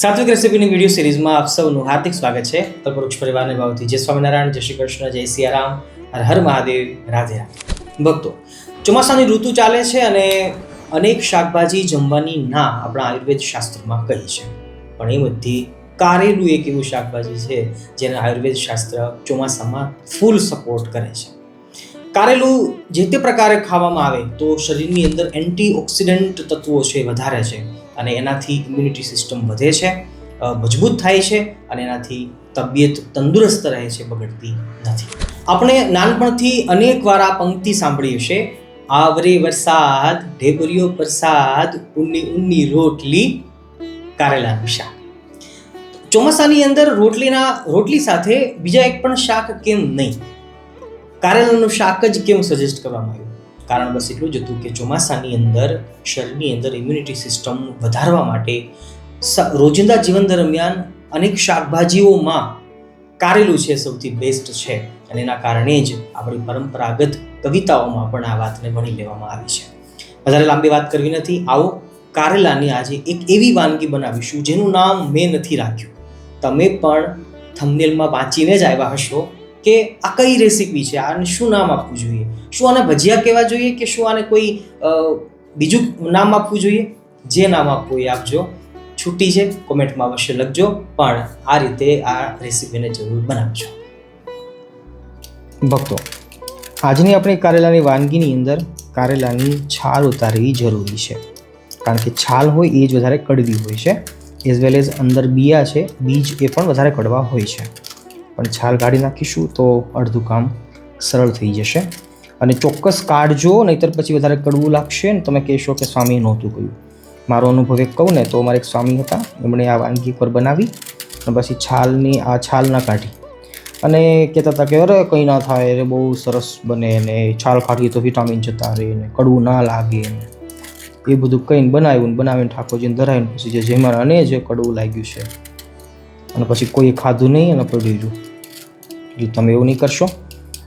સાત્વિક રેસીપીની વીડિયો સિરીઝમાં આપ સૌનું હાર્દિક સ્વાગત છે. કલ્પવૃક્ષ પરિવારને ભાવથી જય સ્વામિનારાયણ, જય શ્રી કૃષ્ણ, જય સિયારામ, હર હર મહાદેવ, રાધે ભક્તો, ચોમાસાની ઋતુ ચાલે છે અને અનેક શાકભાજી જમવાની ના આપણા આયુર્વેદ શાસ્ત્રમાં કહી છે. પણ એ બધી કારેલું એક એવું શાકભાજી છે જેને આયુર્વેદ શાસ્ત્ર ચોમાસામાં ફૂલ સપોર્ટ કરે છે. કારેલું જે તે પ્રકારે ખાવામાં આવે તો શરીરની અંદર એન્ટીઓક્સિડન્ટ તત્વો છે, વધારે છે. અને એનાથી ઇમ્યુનિટી સિસ્ટમ વધે છે મજબૂત થાય છે અને એનાથી તબિયત તંદુરસ્ત રહે છે, બગડતી નથી. આપણે નાનપણથી અનેક વાર આ પંક્તિ સાંભળી હશે. આવરે વરસાદ, ઢેબરિયો પ્રસાદ ઉન્ની ઉન્ની રોટલી, કારેલાનું શાક. ચોમાસાની અંદર રોટલીના, રોટલી સાથે બીજા એક પણ શાક કેમ નહીં? કારેલાનું શાક જ કેમ સજેસ્ટ કરવામાં આવ્યું? કારણ બસ એટલું જ હતું કે ચોમાસાની અંદર શરીરની અંદર ઇમ્યુનિટી સિસ્ટમ વધારવા માટે રોજિંદા જીવન દરમિયાન અનેક શાકભાજીઓમાં કારેલું છે સૌથી બેસ્ટ છે. અને એના કારણે જ આપણી પરંપરાગત કવિતાઓમાં પણ આ વાતને વણી લેવામાં આવી છે. વધારે લાંબી વાત કરવી નથી. આવો કારેલાની આજે એક એવી વાનગી બનાવીશું જેનું નામ મેં નથી રાખ્યું. તમે પણ થંબનેલમાં વાંચીને જ આવ્યા હશો કે આ કઈ રેસીપી છે? આને શું નામ આપવું જોઈએ? શું આને ભજીયા કહેવા જોઈએ કે શું આને કોઈ બીજું નામ આપવું જોઈએ? જે નામ આપવું એ આપજો. છૂટી છે, કોમેન્ટમાં અવશ્ય લખજો. પણ આ રીતે આ રેસીપીને જરૂર બનાવજો. ભક્તો, આજની આપણી કારેલાની વાનગીની અંદર કારેલાની છાલ ઉતારવી જરૂરી છે. કારણ કે છાલ હોય એ જ વધારે કડવી હોય છે. એઝ વેલ એઝ અંદર બિયા છે, બીજ એ પણ વધારે કડવા હોય છે. પણ છાલ કાઢી નાખીશું તો અડધું કામ સરળ થઈ જશે. અને ચોક્કસ કાઢજો નહીતર પછી વધારે કડવું લાગશે ને તમે કહેશો કે સ્વામીએ નહોતું કહ્યું મારો અનુભવ એક કહું ને, તો અમારે એક સ્વામી હતા, એમણે આ વાનગી પર બનાવી અને પછી છાલની, આ છાલ ના કાઢી. અને કહેતા હતા કે, અરે, કંઈ ના થાય અરે બહુ સરસ બને ને, છાલ કાઢીએ તો વિટામિન જતા રહે ને, કડવું ના લાગે ને. એ બધું કંઈ બનાવ્યું બનાવીને ઠાકોરજીને ધરાવીને પછી જે જેમાં અને જે કડવું લાગ્યું છે. અને પછી કોઈ ખાધું નહીં અને પડ્યું રહ્યું. એટલે તમે એવું નહીં કરશો.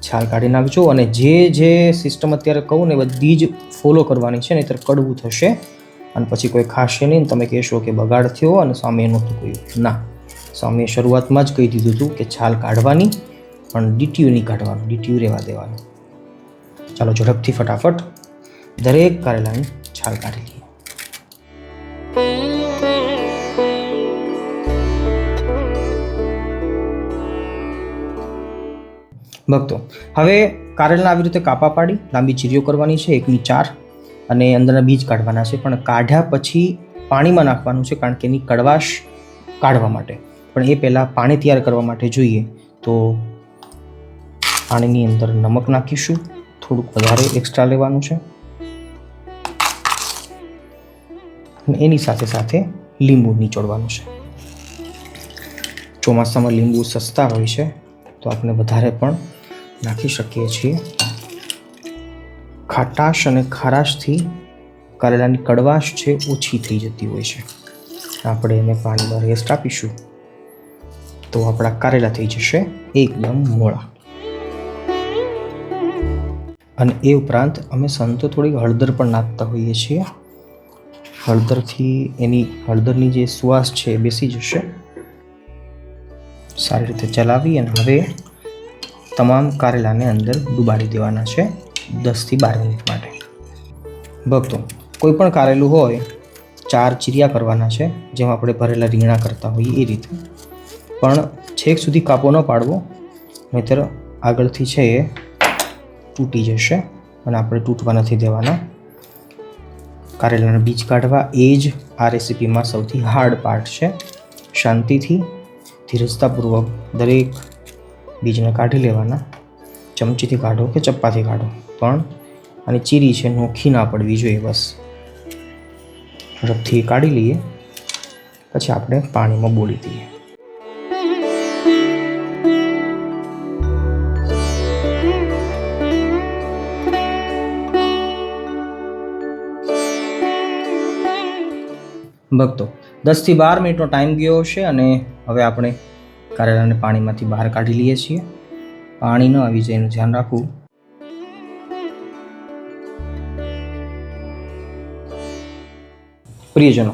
છાલ કાઢી નાખજો અને જે જે સિસ્ટમ અત્યારે કહું ને બધી જ ફોલો કરવાની છે નહીંતર કડવું થશે. અને પછી કોઈ ખાશે નહીં તમે કહેશો કે બગાડ થયો અને સ્વામીએ નહોતું કહ્યું ના. સ્વામીએ શરૂઆતમાં જ કહી દીધું હતું કે છાલ કાઢવાની, પણ ડીટીયુ નહીં કાઢવાનું, ડીટીયુ રહેવા દેવાનું. ચાલો ઝડપથી ફટાફટ દરેક કારેલાની છાલ કાઢી લઈએ. ભક્તો હવે કારેલના આવી રીતે કાપા પાડી, લાંબી ચીરીઓ કરવાની છે, એકની ચાર, અને અંદરના બીજ કાઢવાના છે. પણ કાઢ્યા પછી પાણીમાં નાખવાનું છે, કારણ કે એની કડવાશ કાઢવા માટે. પણ એ પહેલાં પાણી તૈયાર કરવા માટે જોઈએ તો પાણીની અંદર નમક નાખીશું. થોડુંક વધારે એક્સ્ટ્રા લેવાનું છે. અને એની સાથે સાથે લીંબુ નીચોડવાનું છે. ચોમાસામાં લીંબુ સસ્તા હોય છે, તો આપણે વધારે પણ નાખી શકીએ છીએ. ખાટાશ અને ખારાશથી કારેલાની કડવાશ છે, ઓછી થઈ જતી હોય છે. આપણે એને પાણીમાં રેસ્ટ આપીશું. તો આપણા કારેલા થઈ જશે એકદમ મોળા. અને એ ઉપરાંત અમે સંતો થોડીક હળદર પણ નાખતા હોઈએ છીએ. હળદરથી એની, હળદરની જે સુવાસ છે એ બેસી જશે. સારી રીતે ચલાવી અને હવે તમામ કારેલાને અંદર ડુબાડી દેવાના છે દસથી બાર મિનિટ માટે. ભક્તો, કોઈ પણ કારેલું હોય, ચાર ચીરિયા કરવાના છે, જેમ આપણે ભરેલા રીંગણા કરતા હોઈએ એ રીતે. પણ છેક સુધી કાપો ન પાડવો, નહીતર આગળથી છે એ તૂટી જશે અને આપણે તૂટવા નથી દેવાના. કારેલાના બીજ કાઢવા એ જ આ રેસીપીમાં સૌથી હાર્ડ પાર્ટ છે. શાંતિથી, ધીરજતાપૂર્વક દરેક બીજને કાઢી લેવાના. ચમચીથી કાઢો કે ચપ્પાથી કાઢો. પણ અને ચીરી છે નોખી ના પડવી જોઈએ બસ. ઝડપથી કાઢી લઈએ. પછી આપણે પાણીમાં બોળી દઈએ. ભક્તો, દસથી બાર મિનિટનો ટાઈમ ગયો હશે અને હવે આપણે કારેલાને પાણીમાંથી બહાર કાઢી લઈએ છીએ. પાણી ન આવી જાય એનું ધ્યાન રાખવું. પ્રિયજનો,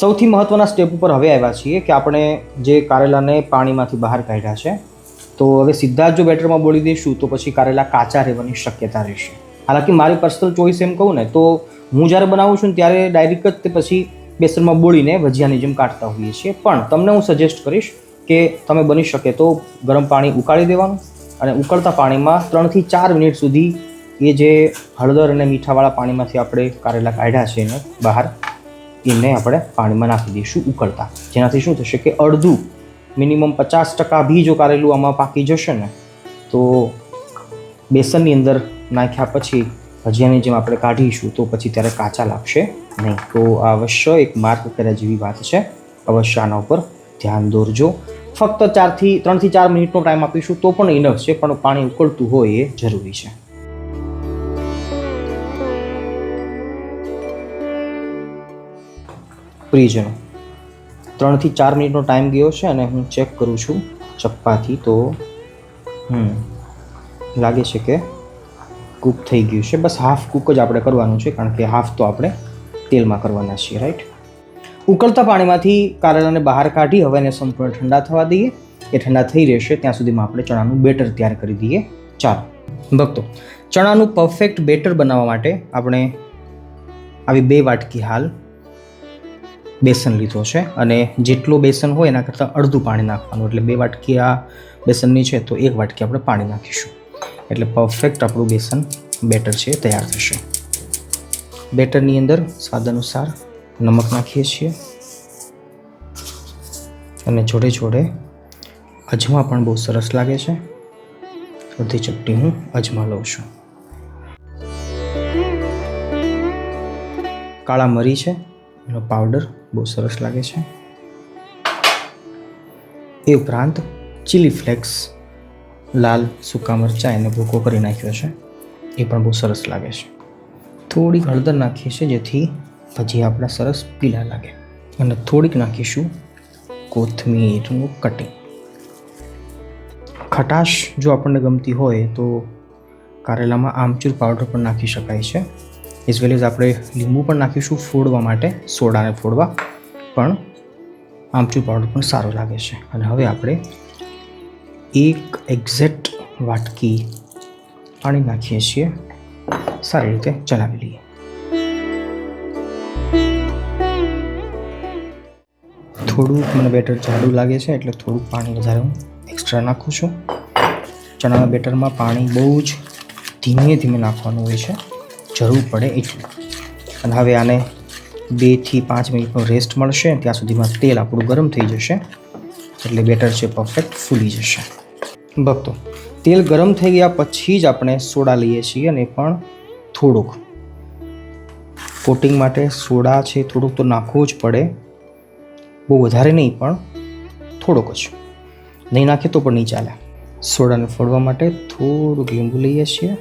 સૌથી મહત્ત્વના સ્ટેપ ઉપર હવે આવ્યા છીએ કે આપણે જે કારેલાને પાણીમાંથી બહાર કાઢ્યા છે, તો હવે સીધા જ જો બેટરમાં બોળી દઈશું, તો પછી કારેલા કાચા રહેવાની શક્યતા રહેશે. હાલાકી મારી પર્સનલ ચોઈસ એમ કહું ને, તો હું જ્યારે બનાવું છું ત્યારે ડાયરેક્ટ જ તે પછી બેસનમાં બોળીને ભજીયાની જેમ કાઢતા હોઈએ છીએ. પણ તમને હું સજેસ્ટ કરીશ કે તમે બની શકે તો ગરમ પાણી ઉકાળી દેવાનું અને ઉકળતા પાણીમાં ત્રણથી ચાર મિનિટ સુધી એ જે હળદર અને મીઠાવાળા પાણીમાંથી આપણે કારેલા કાઢ્યા છે એને બહાર, એને આપણે પાણીમાં નાખી દઈશું ઉકળતા. જેનાથી શું થશે કે અડધું, મિનિમમ પચાસ ટકા બી જો કારેલું આમાં પાકી જશે ને, તો બેસનની અંદર નાખ્યા પછી ભજીયાની જેમ આપણે કાઢીશું તો પછી ત્યારે કાચા લાગશે નહીં. તો આ અવશ્ય એક માર્ક કર્યા જેવી વાત છે. અવશ્ય આના ઉપર ધ્યાન દોરજો. ફક્ત ચારથી, ત્રણથી ચાર મિનિટનો ટાઈમ આપીશું, તો પણ ઇનફ છે, પણ પાણી ઉકળતું હોય એ જરૂરી છે. પ્રિયજનો, ત્રણથી ચાર મિનિટનો ટાઈમ ગયો છે અને હું ચેક કરું છું ચપ્પાથી તો, હમ, લાગે છે કે કૂક થઈ ગયું છે. બસ હાફ કૂક જ આપણે કરવાનું છે, કારણ કે હાફ તો આપણે તેલમાં કરવાના છીએ રાઈટ ઉકળતા પાણીમાંથી કારેલાને બહાર કાઢી હવે એને સંપૂર્ણ ઠંડા થવા દઈએ. એ ઠંડા થઈ રહેશે, ત્યાં સુધીમાં આપણે ચણાનું બેટર તૈયાર કરી દઈએ. ચાલો, ભક્તો, ચણાનું પરફેક્ટ બેટર બનાવવા માટે આપણે આવી બે વાટકી હાલ બેસન લીધો છે અને જેટલું બેસન હોય એના કરતાં અડધું પાણી નાખવાનું. એટલે બે વાટકી આ બેસનની છે તો એક વાટકી આપણે પાણી નાખીશું. એટલે પરફેક્ટ આપણું બેસન બેટર છે, તૈયાર થશે. બેટરની અંદર સ્વાદ અનુસાર નમક નાખીએ છીએ. અને જોડે જોડે અજમા પણ બહુ સરસ લાગે છે. અડધી ચપટી હું અજમા લઉં છું. કાળા મરી છે. એનો પાવડર બહુ સરસ લાગે છે. એ ઉપરાંત ચીલી ફ્લેક્સ લાલ સૂકા મરચાં એને ભૂકો કરી નાખ્યો છે. એ પણ બહુ સરસ લાગે છે. થોડીક હળદર નાખીએ છીએ જેથી ભજી આપણા સરસ પીલા લાગે. અને થોડીક નાખીશું કોથમીરનું કટિંગ ખટાશ જો આપણને ગમતી હોય તો કારેલામાં આમચૂર પાવડર પણ નાખી શકાય છે. એઝ વેલ એઝ આપણે લીંબુ પણ નાખીશું ફોડવા માટે, સોડાને ફોડવા. પણ આમચૂર પાવડર પણ સારો લાગે છે. અને હવે આપણે એક એક્ઝેક્ટ વાટકી પાણી નાખીએ છીએ. સારી રીતે ચલાવી લઈએ. થોડુંક મને બેટર જાડું લાગે છે, એટલે થોડુંક પાણી વધારે હું એક્સ્ટ્રા નાખું છું. ચણાના બેટરમાં પાણી બહુ જ ધીમે ધીમે નાખવાનું હોય છે. જરૂર પડે એટલું. અને હવે આને બેથી પાંચ મિનિટનો રેસ્ટ મળશે, ત્યાં સુધીમાં તેલ આપણું ગરમ થઈ જશે, એટલે બેટર છે પરફેક્ટ ફૂલી જશે. ભક્તો, તેલ ગરમ થઈ ગયા પછી જ આપણે સોડા લઈએ છીએ અને પણ થોડુંક. કોટિંગ માટે સોડા છે થોડુંક તો નાખવું જ પડે. બહુ વધારે નહીં, પણ થોડોક જ. નહીં નાખે તો પણ નહીં ચાલે. સોડાને ફોડવા માટે થોડુંક લીંબુ લઈએ છીએ.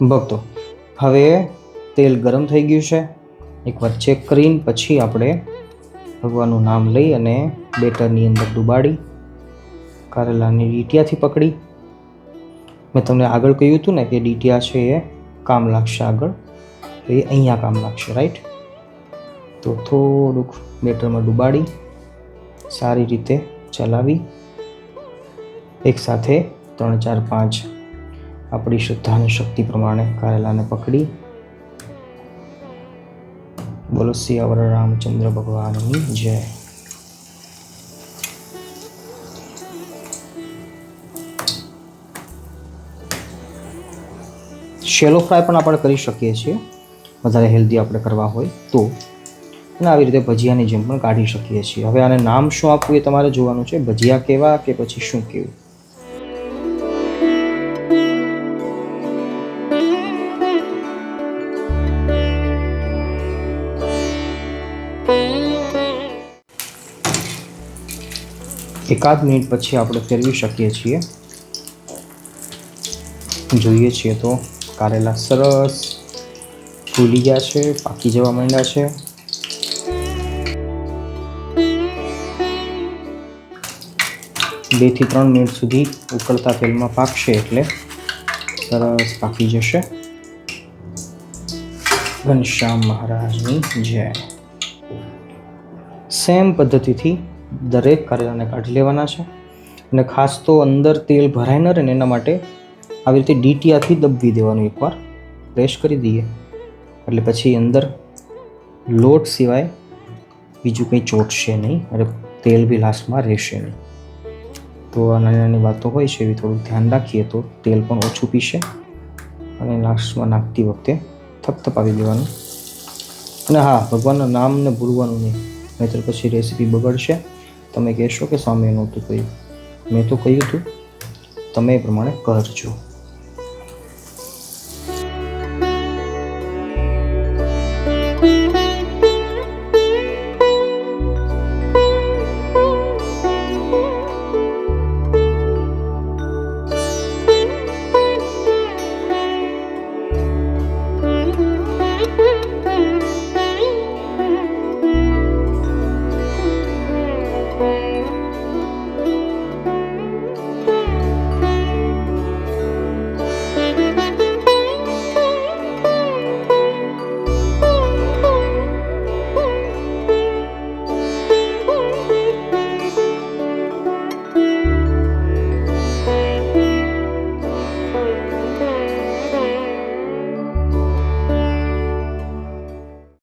ભક્તો, હવે તેલ ગરમ થઈ ગયું છે. એકવાર ચેક કરીને પછી આપણે ભગવાનનું નામ લઈ અને બેટરની અંદર ડુબાડી, કારેલાની ડીટિયાથી પકડી. મેં તમને આગળ કહ્યું હતું ને કે ડીટિયા છે એ કામ લાગશે આગળ. એ અહીંયા કામ લાગશે રાઈટ તો થોડુંક બેટરમાં ડુબાડી, સારી રીતે ચલાવી. એકસાથે ત્રણ, ચાર, પાંચ આપણી શ્રદ્ધા અને શક્તિ પ્રમાણે કારેલાને પકડી. બોલો સિયાવર રામચંદ્ર ભગવાનની જય. શેલો ફ્રાય પણ આપણે કરી શકીએ છીએ. વધારે હેલ્ધી આપણે કરવા હોય તો. અને આવી રીતે ભજીયાની જેમ પણ કાઢી શકીએ છીએ. હવે આને નામ શું આપવું એ તમારે જોવાનું છે. ભજીયા કેવા કે પછી શું કેવું? એકાદ મિનિટ પછી આપણે ફેરવી શકીએ છીએ. જોઈએ છીએ તો. કારેલા સરસ ફૂલી ગયા છે, પાકી જવા માંડ્યા છે. બેથી ત્રણ મિનિટ સુધી ઉકળતા તેલમાં પાકશે એટલે સરસ પાકી જશે. ઘનશ્યામ મહારાજની જય. સેમ પદ્ધતિથી દરેક કારેલાને કાઢી લેવાના છે અને ખાસ તો અંદર તેલ ભરાય ન રહે એના માટે આવી રીતે ડીટીઆથી દબવી દેવાનું એકવાર. પ્રેસ કરી દઈએ. એટલે પછી અંદર લોટ સિવાય બીજું કંઈ ચોટશે નહીં અને તેલ બી લાસ્ટમાં રહેશે નહીં. તો આ નાની નાની વાતો હોય છે એવી થોડું ધ્યાન રાખીએ તો તેલ પણ ઓછું પીશે અને લાસ્ટમાં નાખતી વખતે થપથપાવી દેવાનું. અને હા, ભગવાનના નામને ભૂલવાનું નહીં. નહીતર પછી રેસીપી બગડશે. તમે કહેશો કે સામે નહોતું કહ્યું મેં તો કહ્યું હતું, તમે એ પ્રમાણે કરજો.